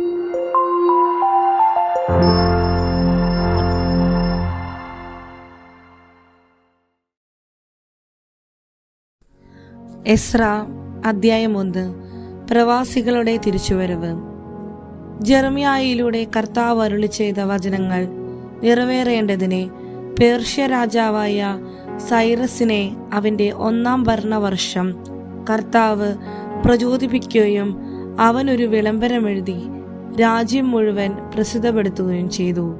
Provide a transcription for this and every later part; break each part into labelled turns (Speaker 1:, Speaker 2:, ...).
Speaker 1: എസ്ര അദ്ധ്യായം ഒന്ന്. പ്രവാസികളുടെ തിരിച്ചുവരവ്. ജെർമിയായിലൂടെ കർത്താവ് അരുളി ചെയ്ത വചനങ്ങൾ നിറവേറേണ്ടതിനെ പേർഷ്യ രാജാവായ സൈറസിനെ അവന്റെ ഒന്നാം ഭരണവർഷം കർത്താവ് പ്രചോദിപ്പിക്കുകയും അവനൊരു വിളംബരമെഴുതി രാജ്യം മുഴുവൻ പ്രസിദ്ധപ്പെടുത്തുകയും ചെയ്തു.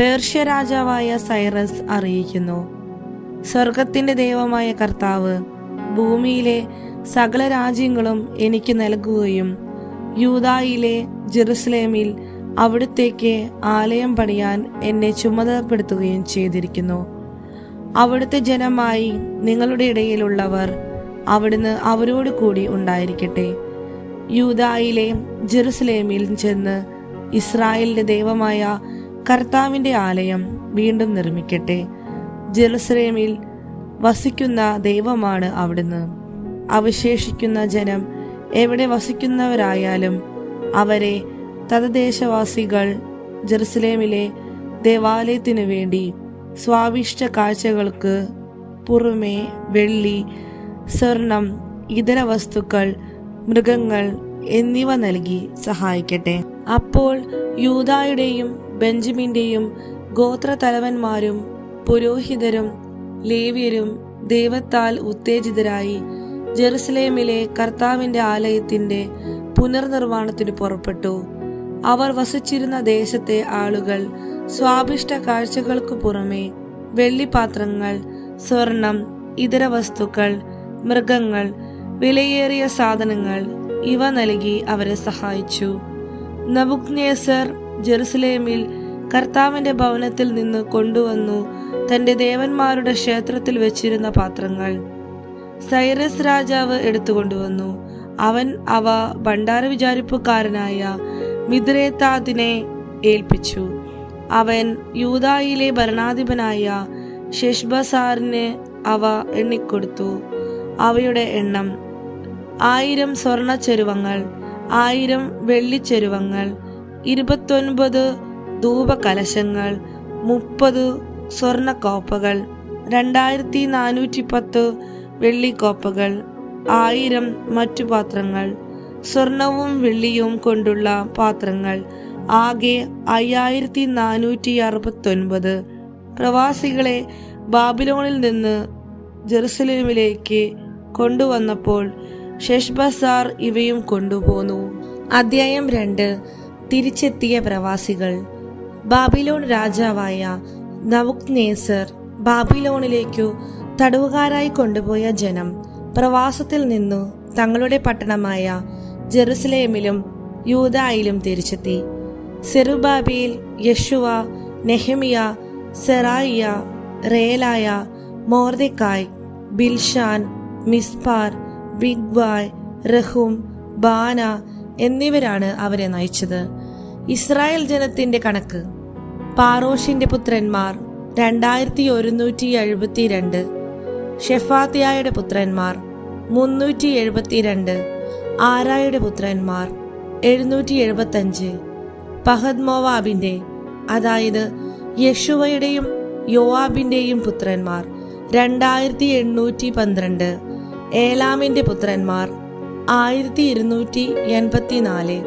Speaker 1: പേർഷ്യ രാജാവായ സൈറസ് അറിയിക്കുന്നു. സ്വർഗത്തിന്റെ ദൈവമായ കർത്താവ് ഭൂമിയിലെ സകല രാജ്യങ്ങളും എനിക്ക് നൽകുകയും യൂതായിലെ ജെറുസലേമിൽ അവിടുത്തേക്ക് ആലയം പണിയാൻ എന്നെ ചുമതലപ്പെടുത്തുകയും ചെയ്തിരിക്കുന്നു. അവിടുത്തെ ജനമായി നിങ്ങളുടെ ഇടയിലുള്ളവർ അവിടുന്ന് അവരോട് കൂടി ഉണ്ടായിരിക്കട്ടെ. യൂതായിലെ ജെറുസലേമിലും ചെന്ന് ഇസ്രായേലിന്റെ ദൈവമായ കർത്താവിന്റെ ആലയം വീണ്ടും നിർമ്മിക്കട്ടെ. ജെറുസലേമിൽ വസിക്കുന്ന ദൈവമാണ് അവിടുന്ന്. അവശേഷിക്കുന്ന ജനം എവിടെ വസിക്കുന്നവരായാലും അവരെ തദ്ദേശവാസികൾ ജെറുസലേമിലെ ദേവാലയത്തിനു വേണ്ടി സ്വാവിഷ്ട കാഴ്ചകൾക്ക് പുറമെ വെള്ളി സ്വർണം ഇതര വസ്തുക്കൾ മൃഗങ്ങൾ എന്നിവ നൽകി സഹായിക്കട്ടെ. അപ്പോൾ യൂതായുടെയും ബെഞ്ചമിന്റെയും ഗോത്രതലവന്മാരും പുരോഹിതരും ലേവ്യരും ദൈവത്താൽ ഉത്തേജിതരായി ജെറുസലേമിലെ കർത്താവിന്റെ ആലയത്തിന്റെ പുനർനിർമ്മാണത്തിന് പുറപ്പെട്ടു. അവർ വസിച്ചിരുന്ന ദേശത്തെ ആളുകൾ സ്വാഭിഷ്ട കാഴ്ചകൾക്ക് പുറമെ വെള്ളിപ്പാത്രങ്ങൾ സ്വർണം ഇതര വസ്തുക്കൾ മൃഗങ്ങൾ വിലയേറിയ സാധനങ്ങൾ ഇവ നൽകി അവരെ സഹായിച്ചു. നബുക്നേസർ ജെറുസലേമിൽ കർത്താവിന്റെ ഭവനത്തിൽ നിന്ന് കൊണ്ടുവന്നു തന്റെ ദേവന്മാരുടെ ക്ഷേത്രത്തിൽ വെച്ചിരുന്ന പാത്രങ്ങൾ. സൈറസ് രാജാവ് എടുത്തുകൊണ്ടുവന്നു. അവൻ അവ ഭണ്ഡാര വിചാരിപ്പുകാരനായ മിദ്രേത്താദിനെ ഏൽപ്പിച്ചു. അവൻ യൂതായിലെ ഭരണാധിപനായ ഷെഷ്ബസാറിന് അവ എണ്ണിക്കൊടുത്തു. അവയുടെ എണ്ണം ആയിരം സ്വർണ ചെരുവങ്ങൾ ആയിരം വെള്ളിച്ചെരുവങ്ങൾ ഇരുപത്തൊൻപത് ധൂപകലശങ്ങൾ മുപ്പത് സ്വർണ കോപ്പകൾ രണ്ടായിരത്തി നാനൂറ്റി പത്ത് വെള്ളിക്കോപ്പകൾ ആയിരം മറ്റു പാത്രങ്ങൾ സ്വർണവും വെള്ളിയും കൊണ്ടുള്ള പാത്രങ്ങൾ ആകെ അയ്യായിരത്തി നാനൂറ്റി അറുപത്തൊൻപത് പ്രവാസികളെ ബാബിലോണിൽ നിന്ന് ജെറുസലേമിലേക്ക് കൊണ്ടുവന്നപ്പോൾ ഷെഷ്ബസാർ ഇവയും കൊണ്ടുപോന്നു. അധ്യായം രണ്ട്. തിരിച്ചെത്തിയ പ്രവാസികൾ. ബാബിലോൺ രാജാവായ നവുക് നേസർ ബാബിലോണിലേക്കു തടവുകാരായി കൊണ്ടുപോയ ജനം പ്രവാസത്തിൽ നിന്നു തങ്ങളുടെ പട്ടണമായ ജെറുസലേമിലും യൂതായിലും തിരിച്ചെത്തി. സെറുബാബിയിൽ യശുവ നെഹമിയ സെറായിയ റേലായ മോർദെക്കായ് ബിൽഷാൻ മിസ്പാർ ബിഗ്വായ് റഹും ബാന എന്നിവരാണ് അവരെ നയിച്ചത്. ഇസ്രായേൽ ജനത്തിന്റെ കണക്ക്. പാറോഷിന്റെ പുത്രന്മാർ രണ്ടായിരത്തി ഒരുന്നൂറ്റി എഴുപത്തിരണ്ട് ഷെഫാത്തിയായുടെ പുത്രന്മാർ മുന്നൂറ്റി എഴുപത്തിരണ്ട് ആരായുടെ പുത്രന്മാർ എഴുന്നൂറ്റി എഴുപത്തഞ്ച് പഹദ്മോവാബിന്റെ അതായത് യശുവയുടെയും യോവാബിന്റെയും പുത്രന്മാർ രണ്ടായിരത്തി എണ്ണൂറ്റി പന്ത്രണ്ട് ഏലാമിന്റെ പുത്രന്മാർ. ആയിരത്തി ഇരുന്നൂറ്റി എൺപത്തിനാല്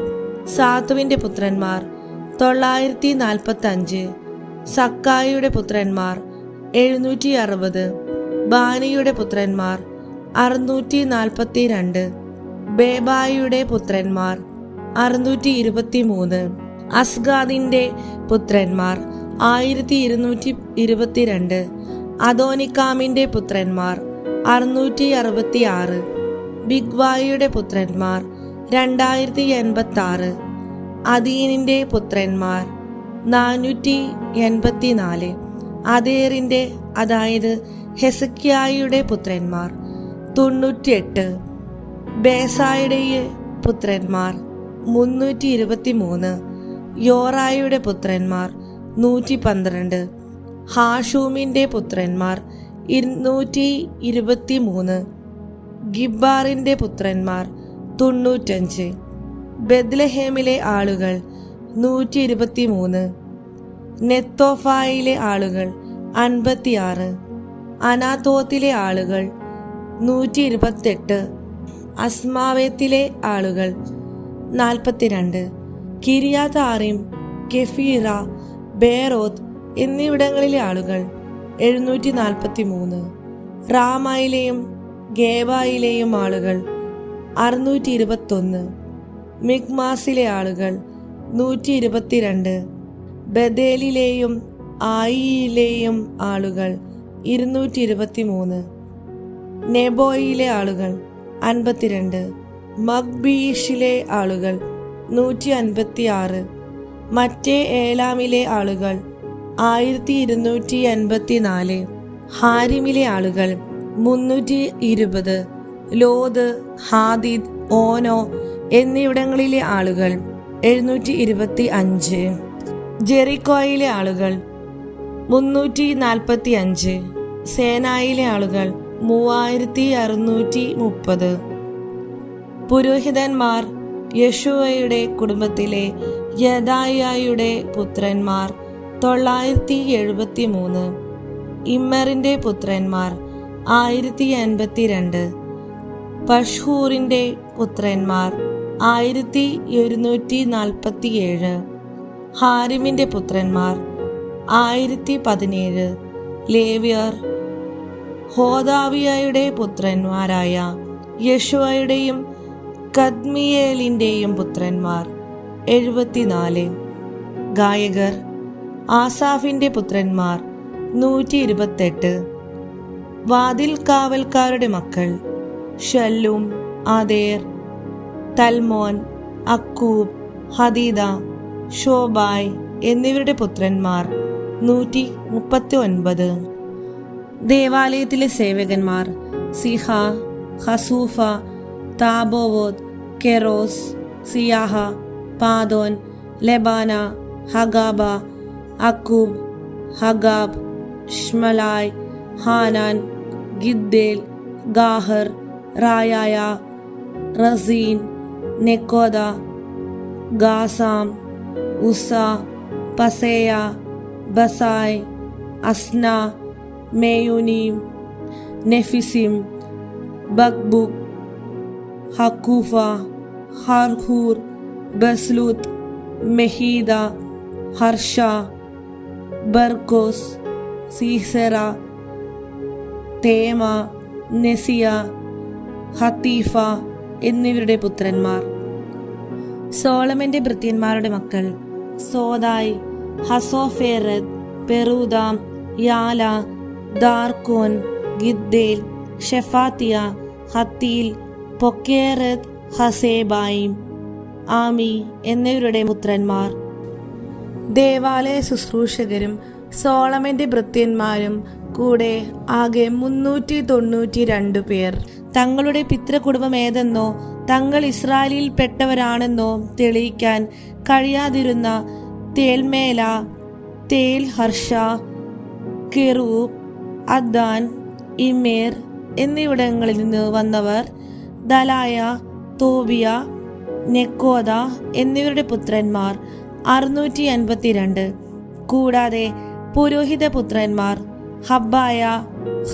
Speaker 1: സാത്തുവിന്റെ പുത്രന്മാർ. തൊള്ളായിരത്തി നാൽപ്പത്തി അഞ്ച് സക്കായിയുടെ പുത്രന്മാർ. എഴുന്നൂറ്റി അറുപത് ബാനിയുടെ പുത്രന്മാർ. അറുന്നൂറ്റി നാൽപ്പത്തി രണ്ട് ബേബായിയുടെ പുത്രന്മാർ. അറുന്നൂറ്റി ഇരുപത്തി മൂന്ന് അസ്ഗാദിന്റെ പുത്രന്മാർ. ആയിരത്തി ഇരുന്നൂറ്റി ഇരുപത്തിരണ്ട് അതോനിക്കാമിന്റെ പുത്രന്മാർ. അറുന്നൂറ്റി അറുപത്തി ആറ് ബിഗ്വായിയുടെ പുത്രന്മാർ രണ്ടായിരത്തി എൺപത്തി ആറ് അദീനിന്റെ പുത്രന്മാർ നാനൂറ്റി എൺപത്തി നാല് അതേറിന്റെ അതായത് ഹെസക്യായുടെ പുത്രന്മാർ തൊണ്ണൂറ്റിയെട്ട്. ബേസായുടെ പുത്രന്മാർ മുന്നൂറ്റി ഇരുപത്തി മൂന്ന് യോറായുടെ പുത്രന്മാർ നൂറ്റി പന്ത്രണ്ട് ഹാഷൂമിന്റെ പുത്രന്മാർ ഇരുന്നൂറ്റി ഇരുപത്തി മൂന്ന് ഗിബാറിന്റെ പുത്രന്മാർ തൊണ്ണൂറ്റഞ്ച്. ബദ്ലഹേമിലെ ആളുകൾ നൂറ്റി ഇരുപത്തി മൂന്ന് നെത്തോഫായിലെ ആളുകൾ അൻപത്തിയാറ്. അനാതോത്തിലെ ആളുകൾ നൂറ്റി ഇരുപത്തെട്ട് അസ്മാവേത്തിലെ ആളുകൾ നാൽപ്പത്തിരണ്ട്. കിരിയാതാറിം കെഫീറ ബേറോത്ത് എന്നിവിടങ്ങളിലെ ആളുകൾ എഴുന്നൂറ്റി നാൽപ്പത്തി മൂന്ന് റാമായിലെയും ഗേബായിലെയും ആളുകൾ അറുന്നൂറ്റി ഇരുപത്തൊന്ന് മിഗ്മാസിലെ ആളുകൾ നൂറ്റി ഇരുപത്തിരണ്ട് ബദേലിലെയും ആയിയിലെയും ആളുകൾ ഇരുന്നൂറ്റി ഇരുപത്തി മൂന്ന് നെബോയിലെ ആളുകൾ അൻപത്തിരണ്ട്. മഗ്ബീഷിലെ ആളുകൾ നൂറ്റി അൻപത്തി ആറ് മറ്റേ ഏലാമിലെ ആളുകൾ ആയിരത്തി ഇരുന്നൂറ്റി അൻപത്തി നാല് ഹാരിമിലെ ആളുകൾ മുന്നൂറ്റി ഇരുപത് ലോത് ഹാദിദ് ഓനോ എന്നിവിടങ്ങളിലെ ആളുകൾ എഴുന്നൂറ്റി ഇരുപത്തി അഞ്ച് ജെറിക്കോയിലെ ആളുകൾ മുന്നൂറ്റി നാൽപ്പത്തി അഞ്ച് സേനായിലെ ആളുകൾ മൂവായിരത്തി അറുന്നൂറ്റി മുപ്പത് പുരോഹിതന്മാർ യശുവയുടെ കുടുംബത്തിലെ യദായയുടെ പുത്രന്മാർ തൊള്ളായിരത്തി എഴുപത്തി മൂന്ന് ഇമ്മറിന്റെ പുത്രന്മാർ ആയിരത്തി എൺപത്തിരണ്ട് പഷ്ഹൂറിന്റെ പുത്രന്മാർ ആയിരത്തി ഒരുന്നൂറ്റി നാൽപ്പത്തിയേഴ് ഹാരിമിന്റെ പുത്രന്മാർ ആയിരത്തി പതിനേഴ് ലേവിയർ ഹോദാവിയയുടെ പുത്രന്മാരായ യശുവയുടെയും കദ്മിയേലിന്റെയും പുത്രന്മാർ എഴുപത്തിനാല്. ഗായകർ ആസാഫിന്റെ പുത്രന്മാർ നൂറ്റി ഇരുപത്തെട്ട് വാതിൽ കാവൽക്കാരുടെ മക്കൾ ഷല്ലും ആദേർ തൽമോൻ അക്കൂബ് ഹദീദ ഷോബായ് എന്നിവരുടെ പുത്രന്മാർ നൂറ്റി മുപ്പത്തി ഒൻപത് ദേവാലയത്തിലെ സേവകന്മാർ സിഹ ഹസൂഫ താബോവോദ് കെറോസ് സിയാഹ പാദോൻ ലെബാന ഹഗാബ عقوب، حگاب شملائے ہانان گدیل، گاہر، رایایا، رزین نیکودا گاسام اسا پسیا بسائے اسنا، میونیم نیفسم بکبک حقوفہ ہارخور بسلوت مہیدہ ہرشا ബർക്കോസ് സീസറ തേമ നെസിയ ഹത്തീഫ എന്നിവരുടെ പുത്രന്മാർ. സോളമന്റെ ഭൃത്യന്മാരുടെ മക്കൾ സോദായ് ഹസോഫേറത് പെറൂദാം യാല ദാർക്കോൻ ഗിദ്ദേൽ ഷെഫാത്തിയ ഹത്തീൽ പൊക്കേറത് ഹസേബായിം ആമി എന്നിവരുടെ പുത്രന്മാർ. ദേവാലയ ശുശ്രൂഷകരും സോളമന്റെ ഭൃത്യന്മാരും കൂടെ ആകെ മുന്നൂറ്റി തൊണ്ണൂറ്റി രണ്ട് പേർ. തങ്ങളുടെ പിതൃകുടുംബം ഏതെന്നോ തങ്ങൾ ഇസ്രായേലിൽ പെട്ടവരാണെന്നോ തെളിയിക്കാൻ കഴിയാതിരുന്ന തേൽമേല തേൽ ഹർഷ കെറൂബ് അദ്ദാൻ ഇമേർ എന്നിവിടങ്ങളിൽ നിന്ന് വന്നവർ ദലായ തോബിയ നെക്കോദ എന്നിവരുടെ പുത്രന്മാർ. അറുന്നൂറ്റി അൻപത്തിരണ്ട് കൂടാതെ പുരോഹിത പുത്രന്മാർ ഹബ്ബായ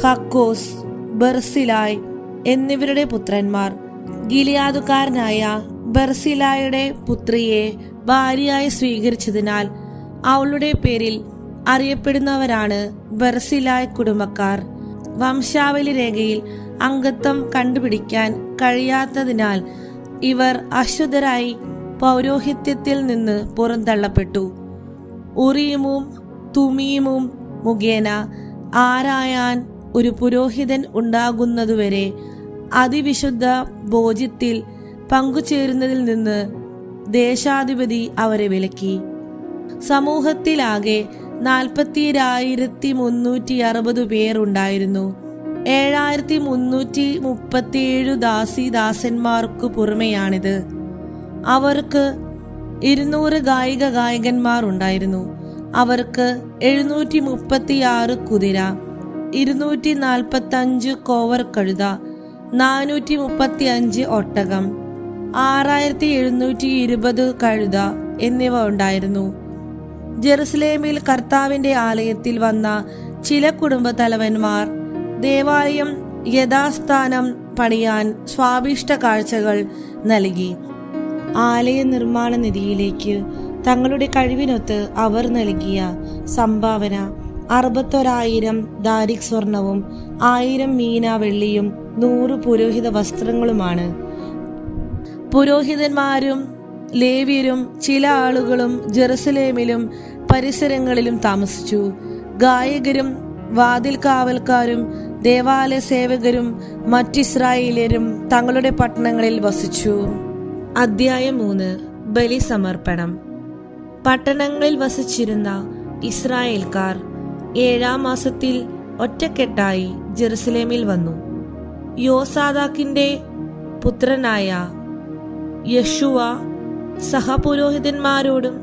Speaker 1: ഹക്കോസ് ബർസിലായ് എന്നിവരുടെ പുത്രന്മാർ. ഗിലിയാദുകാരനായ ബർസിലായുടെ പുത്രിയെ ഭാര്യയായി സ്വീകരിച്ചതിനാൽ അവളുടെ പേരിൽ അറിയപ്പെടുന്നവരാണ് ബർസിലായ് കുടുംബക്കാർ. വംശാവലി രേഖയിൽ അംഗത്വം കണ്ടുപിടിക്കാൻ കഴിയാത്തതിനാൽ ഇവർ അശുദ്ധരായി പൗരോഹിത്യത്തിൽ നിന്ന് പുറന്തള്ളപ്പെട്ടു. ഉറിയുമും തുമിയുമും മുഖേന ആരായാൻ ഒരു പുരോഹിതൻ ഉണ്ടാകുന്നതുവരെ അതിവിശുദ്ധ ഭോജ്യത്തിൽ പങ്കുചേരുന്നതിൽ നിന്ന് ദേശാധിപതി അവരെ വിലക്കി. സമൂഹത്തിലാകെ നാൽപ്പത്തിരായിരത്തി മുന്നൂറ്റി അറുപത് പേർ ഉണ്ടായിരുന്നു. ഏഴായിരത്തി മുന്നൂറ്റി മുപ്പത്തിയേഴു ദാസി ദാസന്മാർക്കു പുറമെയാണിത്. അവർക്ക് ഇരുന്നൂറ് ഗായിക ഗായകന്മാർ ഉണ്ടായിരുന്നു. അവർക്ക് എഴുന്നൂറ്റി മുപ്പത്തിയാറ് കുതിര ഇരുന്നൂറ്റി നാൽപ്പത്തി അഞ്ച് കോവർ കഴുത നാനൂറ്റി മുപ്പത്തി അഞ്ച് ഒട്ടകം ആറായിരത്തി എഴുന്നൂറ്റി ഇരുപത് കഴുത എന്നിവ ഉണ്ടായിരുന്നു. ജെറുസലേമിൽ കർത്താവിന്റെ ആലയത്തിൽ വന്ന ചില കുടുംബ തലവന്മാർ ദേവാലയം യഥാസ്ഥാനം പണിയാൻ സ്വാഭിഷ്ട കാഴ്ചകൾ നൽകി. ആലയ നിർമ്മാണ നിധിയിലേക്ക് തങ്ങളുടെ കഴിവിനൊത്ത് അവർ നൽകിയ സംഭാവന അറുപത്തൊരായിരം ദാരിക് സ്വർണവും ആയിരം മീന വെള്ളിയും നൂറ് പുരോഹിത വസ്ത്രങ്ങളുമാണ്. പുരോഹിതന്മാരും ലേവ്യരും ചില ആളുകളും ജെറുസലേമിലും പരിസരങ്ങളിലും താമസിച്ചു. ഗായകരും വാതിൽ കാവൽക്കാരും ദേവാലയ സേവകരും മറ്റിസ്രായേലിയരും തങ്ങളുടെ പട്ടണങ്ങളിൽ വസിച്ചു. അധ്യായം മൂന്ന്. ബലിസമർപ്പണം. പട്ടണങ്ങളിൽ വസിച്ചിരുന്ന ഇസ്രായേൽക്കാർ ഏഴാം മാസത്തിൽ ഒറ്റക്കെട്ടായി ജെറുസലേമിൽ വന്നു. യോസാദാക്കിന്റെ പുത്രനായ യഷുവ സഹപുരോഹിതന്മാരോടും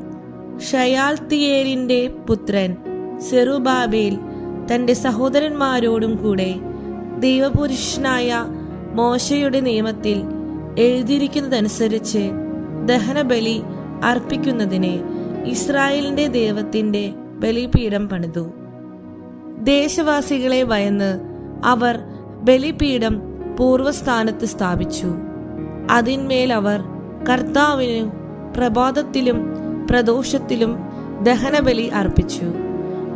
Speaker 1: ഷയാൽത്തിയേലിന്റെ പുത്രൻ സെറുബാബേൽ തന്റെ സഹോദരന്മാരോടും കൂടെ ദൈവപുരുഷനായ മോശയുടെ നിയമത്തിൽ എഴുതിയിരിക്കുന്നതനുസരിച്ച് ദഹനബലി അർപ്പിക്കുന്നതിന് ഇസ്രായേലിന്റെ ദൈവത്തിന്റെ ബലിപീഠം പണിതു. ദേശവാസികളെ ഭയന്ന് അവർ ബലിപീഠം പൂർവസ്ഥാനത്ത് സ്ഥാപിച്ചു. അതിന്മേൽ അവർ കർത്താവിനു പ്രഭാതത്തിലും പ്രദോഷത്തിലും ദഹനബലി അർപ്പിച്ചു.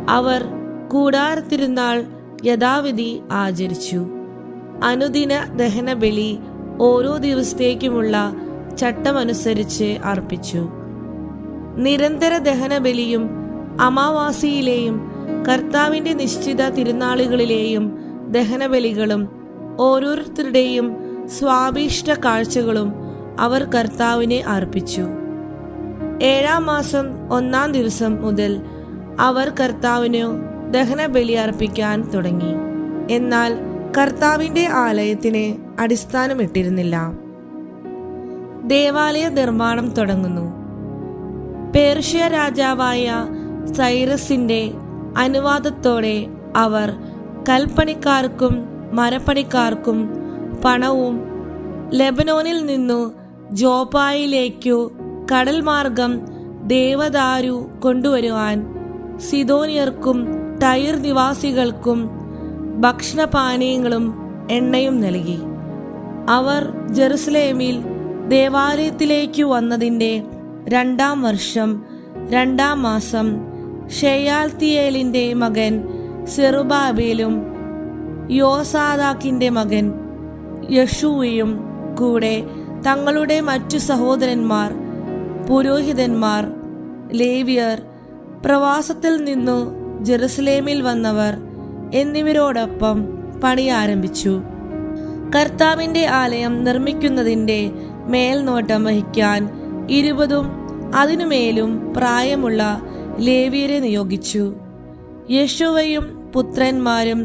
Speaker 1: അവർ കൂടാരത്തിരുന്നാൾ യഥാവിധി ആചരിച്ചു. അനുദിന ദഹനബലി ഓരോ ദിവസത്തേക്കുമുള്ള ചട്ടമനുസരിച്ച് അർപ്പിച്ചു. നിരന്തര ദഹനബലിയും അമാവാസിയിലെയും കർത്താവിന്റെ നിശ്ചിത തിരുനാളുകളിലെയും ദഹനബലികളും ഓരോരുത്തരുടെയും സ്വാഭീഷ്ട കാഴ്ചകളും അവർ കർത്താവിനെ അർപ്പിച്ചു. ഏഴാം മാസം ഒന്നാം ദിവസം മുതൽ അവർ കർത്താവിനു ദഹനബലി അർപ്പിക്കാൻ തുടങ്ങി. എന്നാൽ കർത്താവിന്റെ ആലയത്തിന് അടിസ്ഥാനമിട്ടിരുന്നില്ല. ദേവാലയ നിർമ്മാണം തുടങ്ങുന്നു. പേർഷ്യ രാജാവായ സൈറസിന്റെ അനുവാദത്തോടെ അവർ കൽപ്പണിക്കാർക്കും മരപ്പണിക്കാർക്കും പണവും ലെബനോനിൽ നിന്നു ജോപ്പായിലേക്കു കടൽ മാർഗം ദേവദാരു കൊണ്ടുവരുവാൻ സിദോനിയർക്കും ടൈർ നിവാസികൾക്കും ഭക്ഷണപാനീയങ്ങളും എണ്ണയും നൽകി. അവർ ജെറുസലേമിൽ ദേവാലയത്തിലേക്ക് വന്നതിന്റെ രണ്ടാം വർഷം രണ്ടാം മാസം ഷെയാൽത്തിയേലിന്റെ മകൻ സെറുബാബേലും യോസാദാക്കിന്റെ മകൻ യഷുവയും കൂടെ തങ്ങളുടെ മറ്റു സഹോദരന്മാർ പുരോഹിതന്മാർ ലേവിയർ പ്രവാസത്തിൽ നിന്നു ജെറുസലേമിൽ വന്നവർ എന്നിവരോടൊപ്പം പണി ആരംഭിച്ചു കർത്താവിന്റെ ആലയം നിർമ്മിക്കുന്നതിന്റെ മേൽനോട്ടം വഹിക്കാൻ ഇരുപതും അതിനുമേലും പ്രായമുള്ള ലേവിയരെ നിയോഗിച്ചു. യശുവയും പുത്രന്മാരും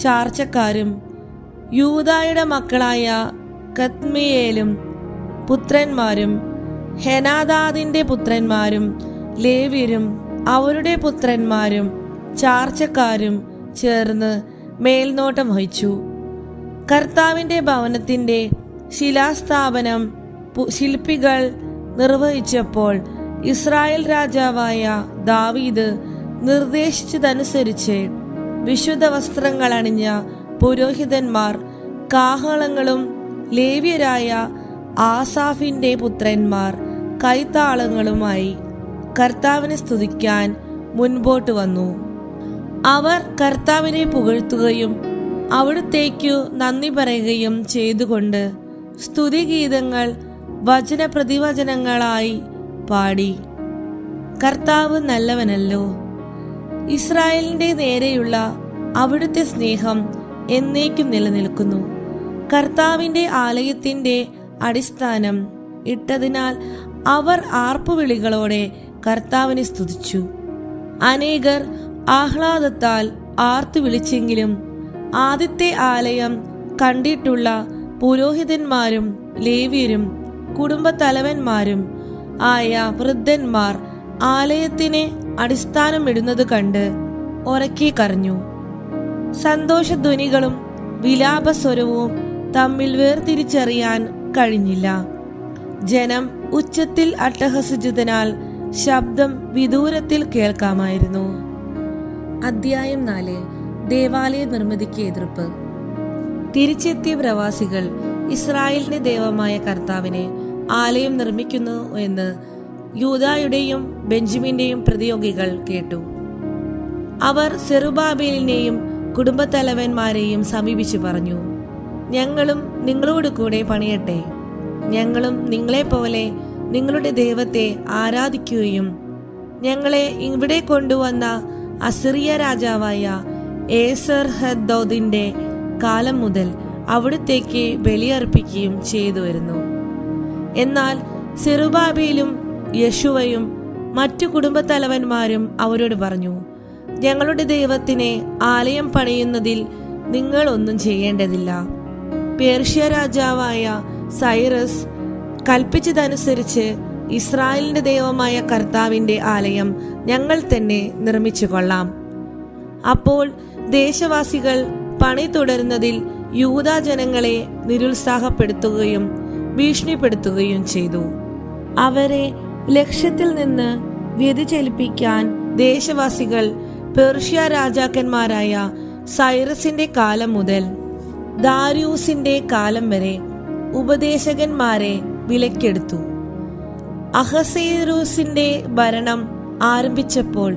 Speaker 1: ചാർച്ചക്കാരും യൂതായുടെ മക്കളായ കത്മിയേലും പുത്രന്മാരും ഹെനാദാദിന്റെ പുത്രന്മാരും ലേവ്യരും അവരുടെ പുത്രന്മാരും ചാർച്ചക്കാരും ചേർന്ന് മേൽനോട്ടം വഹിച്ചു. കർത്താവിന്റെ ഭവനത്തിന്റെ ശിലാസ്ഥാപനം ശില്പികൾ നിർവഹിച്ചപ്പോൾ ഇസ്രായേൽ രാജാവായ ദാവീദ് നിർദ്ദേശിച്ചതനുസരിച്ച് വിശുദ്ധ വസ്ത്രങ്ങൾ അണിഞ്ഞ പുരോഹിതന്മാർ കാഹളങ്ങളും ലേവ്യരായ ആസാഫിന്റെ പുത്രന്മാർ കൈത്താളങ്ങളുമായി കർത്താവിനെ സ്തുതിക്കാൻ മുൻപോട്ട് വന്നു. അവർ കർത്താവിനെ പുകഴ്ത്തുകയും അവിടുത്തേക്കു നന്ദി പറയുകയും ചെയ്തുകൊണ്ട് സ്തുതിഗീതങ്ങൾ വചന പ്രതിവചനങ്ങളായി പാടി. കർത്താവ് നല്ലവനല്ലോ. ഇസ്രായേലിന്റെ നേരെയുള്ള അവിടുത്തെ സ്നേഹം എന്നേക്കും നിലനിൽക്കുന്നു. കർത്താവിന്റെ ആലയത്തിന്റെ അടിസ്ഥാനം ഇട്ടതിനാൽ അവർ ആർപ്പുവിളികളോടെ കർത്താവിനെ സ്തുതിച്ചു. അനേകർ ആഹ്ലാദത്താൽ ആർത്തു വിളിച്ചെങ്കിലും ആദ്യത്തെ ആലയം കണ്ടിട്ടുള്ള പുരോഹിതന്മാരും ലേവ്യരും കുടുംബത്തലവന്മാരും ആയ വൃദ്ധന്മാർ ആലയത്തിന് അടിസ്ഥാനമിടുന്നത് കണ്ട് ഉറക്കി കരഞ്ഞു. സന്തോഷധ്വനികളും വിലാപസ്വരവും തമ്മിൽ വേർതിരിച്ചറിയാൻ കഴിഞ്ഞില്ല. ജനം ഉച്ചത്തിൽ അട്ടഹസിച്ചതിനാൽ ശബ്ദം വിദൂരത്തിൽ കേൾക്കാമായിരുന്നു. അധ്യായം നാല്. ദേവാലയ നിർമ്മിതിക്ക് എതിർപ്പ്. തിരിച്ചെത്തിയ പ്രവാസികൾ ഇസ്രായേലിന്റെ ദൈവമായ കർത്താവിനെ ആലയം നിർമ്മിക്കുന്നു എന്ന് യൂതായുടെയും ബെഞ്ചമിന്റെയും പ്രതിയോഗികൾ കേട്ടു. അവർ സെറുബാബേലിനെയും കുടുംബത്തലവന്മാരെയും സമീപിച്ചു പറഞ്ഞു ഞങ്ങളും നിങ്ങളോട് കൂടെ പണിയട്ടെ. ഞങ്ങളും നിങ്ങളെപ്പോലെ നിങ്ങളുടെ ദൈവത്തെ ആരാധിക്കുകയും ഞങ്ങളെ ഇവിടെ കൊണ്ടുവന്ന അസിറിയ രാജാവായ ഏസർ ഹദ്ദോദിന്റെ കാലം മുതൽ അവിടത്തേക്ക് ബലിയർപ്പിക്കുകയും ചെയ്തു വരുന്നു. എന്നാൽ സെറുബാബേലും യശുവയും മറ്റു കുടുംബത്തലവന്മാരും അവരോട് പറഞ്ഞു ഞങ്ങളുടെ ദൈവത്തിനെ ആലയം പണിയുന്നതിൽ നിങ്ങൾ ഒന്നും ചെയ്യേണ്ടതില്ല. പേർഷ്യ രാജാവായ സൈറസ് കൽപ്പിച്ചതനുസരിച്ച് ഇസ്രായേലിന്റെ ദൈവമായ കർത്താവിന്റെ ആലയം ഞങ്ങൾ തന്നെ നിർമ്മിച്ചു കൊള്ളാം. അപ്പോൾ ദേശവാസികൾ പണി തുടരുന്നതിൽ യൂതാ ജനങ്ങളെ നിരുത്സാഹപ്പെടുത്തുകയും ഭീഷണിപ്പെടുത്തുകയും ചെയ്തു. അവരെ ലക്ഷ്യത്തിൽ നിന്ന് വ്യതിചലിപ്പിക്കാൻ ദേശവാസികൾ പേർഷ്യ രാജാക്കന്മാരായ സൈറസിന്റെ കാലം മുതൽ ദാരിയൂസിന്റെ കാലം വരെ ഉപദേശകന്മാരെ വിലക്കെടുത്തു. അഹസേറൂസിന്റെ ഭരണം ആരംഭിച്ചപ്പോൾ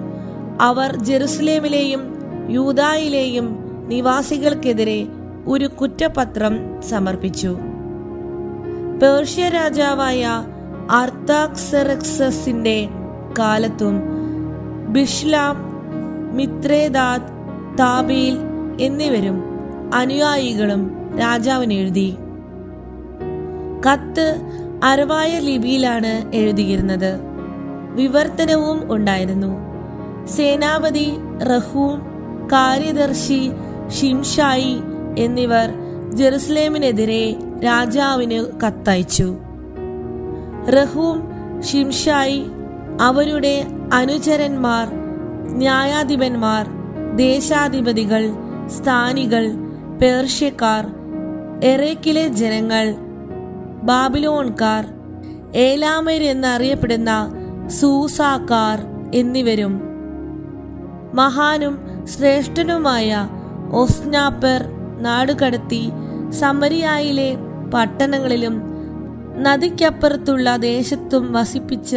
Speaker 1: അവർ ജെറുസലേമിലെയും യൂതായിലെയും നിവാസികൾക്കെതിരെ ഒരു കുറ്റപത്രം സമർപ്പിച്ചു. പേർഷ്യ രാജാവായ അർത്താക്സറക്സസിന്റെ കാലത്തും ബിഷ്ലാം മിത്രേദാത് താബീൽ എന്നിവരും അനുയായികളും രാജാവിന് എഴുതി. കത്ത് അരവായ ലിപിയിലാണ് എഴുതിയിരുന്നത്. വിവർത്തനവും ഉണ്ടായിരുന്നു. സേനാപതി റഹൂം കാര്യദർശി ഷിംഷായി എന്നിവർ ജെറുസലേമിനെതിരെ രാജാവിന് കത്തയച്ചു. റഹൂം ഷിംഷായി അവരുടെ അനുചരന്മാർ ന്യായാധിപന്മാർ ദേശാധിപതികൾ സ്ഥാനികൾ പേർഷ്യക്കാർ എറേക്കിലെ ജനങ്ങൾ ബാബിലോൺകാർ ഏലാമർ എന്നറിയപ്പെടുന്ന സൂസാക്കാർ എന്നിവരും മഹാനും ശ്രേഷ്ഠനുമായ ഒസ്നാപ്പർ നാടുകടത്തി സമരിയായിലെ പട്ടണങ്ങളിലും നദിക്കപ്പുറത്തുള്ള ദേശത്തും വസിപ്പിച്ച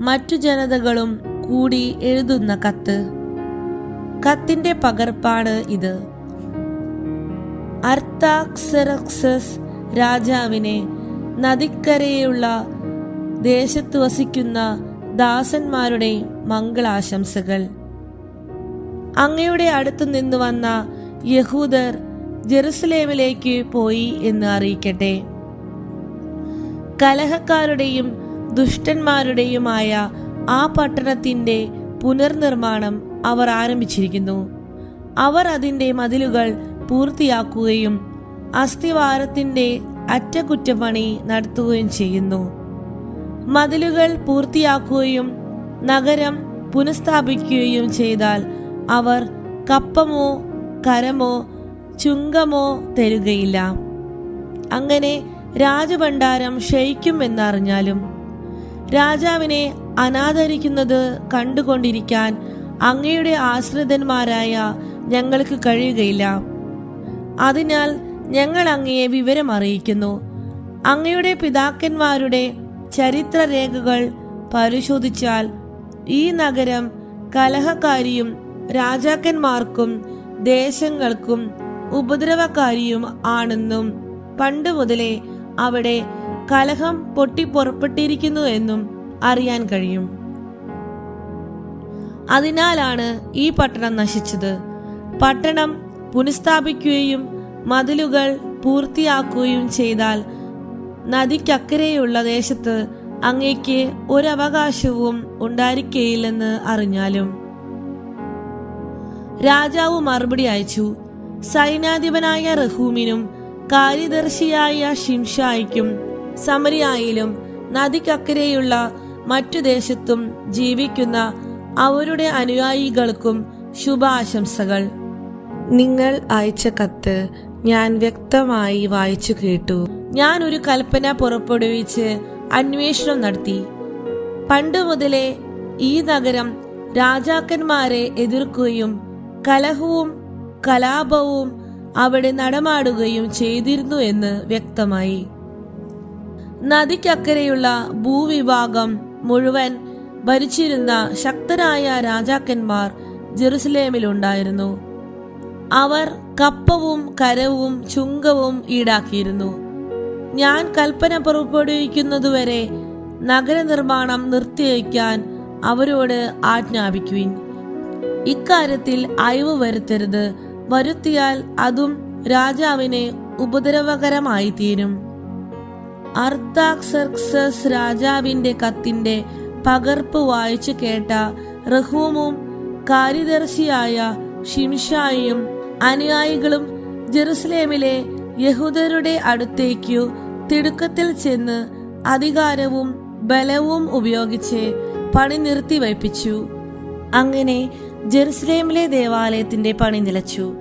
Speaker 1: മറ്റു ജനതകളും കൂടി എഴുതുന്ന കത്ത്. കത്തിന്റെ പകർപ്പാണ് ഇത്. അർത്താക്സറക്സസ് രാജാവിനെ നദിക്കരയുള്ള ദേശത്ത് വസിക്കുന്ന ദാസന്മാരുടെ മംഗളാശംസകൾ. അങ്ങയുടെ അടുത്തു നിന്ന് വന്ന യഹൂദർ ജെറുസലേമിലേക്ക് പോയി എന്ന് അറിയിക്കട്ടെ. കലഹക്കാരുടെയും ദുഷ്ടന്മാരുടെയുമായ ആ പട്ടണത്തിന്റെ പുനർനിർമ്മാണം അവർ ആരംഭിച്ചിരിക്കുന്നു. അവർ അതിന്റെ മതിലുകൾ പൂർത്തിയാക്കുകയും അസ്ഥിവാരത്തിന്റെ അറ്റകുറ്റപ്പണി നടത്തുകയും ചെയ്യുന്നു. മതിലുകൾ പൂർത്തിയാക്കുകയും നഗരം പുനഃസ്ഥാപിക്കുകയും ചെയ്താൽ അവർ കപ്പമോ കരമോ ചുങ്കമോ തരുകയില്ല. അങ്ങനെ രാജഭണ്ഡാരം ക്ഷയിക്കുമെന്നറിഞ്ഞാലും രാജാവിനെ അനാദരിക്കുന്നത് കണ്ടുകൊണ്ടിരിക്കാൻ അങ്ങയുടെ ആശ്രിതന്മാരായ ഞങ്ങൾക്ക് കഴിയുകയില്ല. അതിനാൽ ഞങ്ങൾ അങ്ങയെ വിവരം അറിയിക്കുന്നു. അങ്ങയുടെ പിതാക്കന്മാരുടെ ചരിത്രരേഖകൾ പരിശോധിച്ചാൽ ഈ നഗരം കലഹക്കാരിയും രാജാക്കന്മാർക്കും ദേശങ്ങൾക്കും ഉപദ്രവകാരിയും ആണെന്നും പണ്ട് മുതലേ അവിടെ കലഹം പൊട്ടിപ്പുറപ്പെട്ടിരിക്കുന്നു എന്നും അറിയാൻ കഴിയും. അതിനാലാണ് ഈ പട്ടണം നശിച്ചത്. പട്ടണം പുനഃസ്ഥാപിക്കുകയും മതിലുകൾ പൂർത്തിയാക്കുകയും ചെയ്താൽ നദിക്കക്കരെയുള്ള ദേശത്ത് അങ്ങേക്ക് ഒരവകാശവും ഉണ്ടായിരിക്കയില്ലെന്ന് അറിഞ്ഞാലും രാജാവ് മറുപടി അയച്ചു. സൈന്യാധിപനായ റഹൂമിനും കാര്യദർശിയായ ഷിംഷായിക്കും സമരിയായിലും നദിക്കക്കരെയുള്ള മറ്റു ദേശത്തും ജീവിക്കുന്ന അവരുടെ അനുയായികൾക്കും ശുഭാശംസകൾ. നിങ്ങൾ അയച്ച കത്ത് ഞാൻ വ്യക്തമായി വായിച്ചു കേട്ടു. ഞാൻ ഒരു കൽപ്പന പുറപ്പെടുവിച്ച് അന്വേഷണം നടത്തി. പണ്ട് മുതലേ ഈ നഗരം രാജാക്കന്മാരെ എതിർക്കുകയും കലഹവും കലാപവും അവിടെ നടമാടുകയും ചെയ്തിരുന്നു എന്ന് വ്യക്തമായി. നദിക്കക്കരെയുള്ള ഭൂവിഭാഗം മുഴുവൻ ഭരിച്ചിരുന്ന ശക്തരായ രാജാക്കന്മാർ ജെറുസലേമിലുണ്ടായിരുന്നു. അവർ കപ്പവും കരവും ചുങ്കവും ഈടാക്കിയിരുന്നു. ഞാൻ കൽപ്പന പുറപ്പെടുവിക്കുന്നതുവരെ നഗരനിർമ്മാണം നിർത്തിവയ്ക്കാൻ അവരോട് ആജ്ഞാപിക്കുവിൻ. ഇക്കാര്യത്തിൽ അയവ് വരുത്തരുത്. വരുത്തിയാൽ അതും രാജാവിനെ ഉപദ്രവകരമായി തീരും അർത്താക്സർക്സസ് രാജാവിന്റെ കത്തിന്റെ പകർപ്പ് വായിച്ചു കേട്ട റഹൂമും കാര്യദർശിയായ ഷിംഷായും അനുയായികളും ജെറുസലേമിലെ യഹൂദരുടെ അടുത്തേക്കു തിടുക്കത്തിൽ ചെന്ന് അധികാരവും ബലവും ഉപയോഗിച്ച് പണി നിർത്തിവയ്പ്പിച്ചു. അങ്ങനെ ജെറുസലേമിലെ ദേവാലയത്തിന്റെ പണി നിലച്ചു.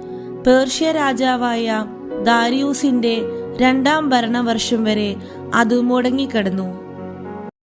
Speaker 1: പേർഷ്യ രാജാവായ ദാരിയൂസിന്റെ രണ്ടാം ഭരണവർഷം വരെ അത് മുടങ്ങിക്കിടന്നു.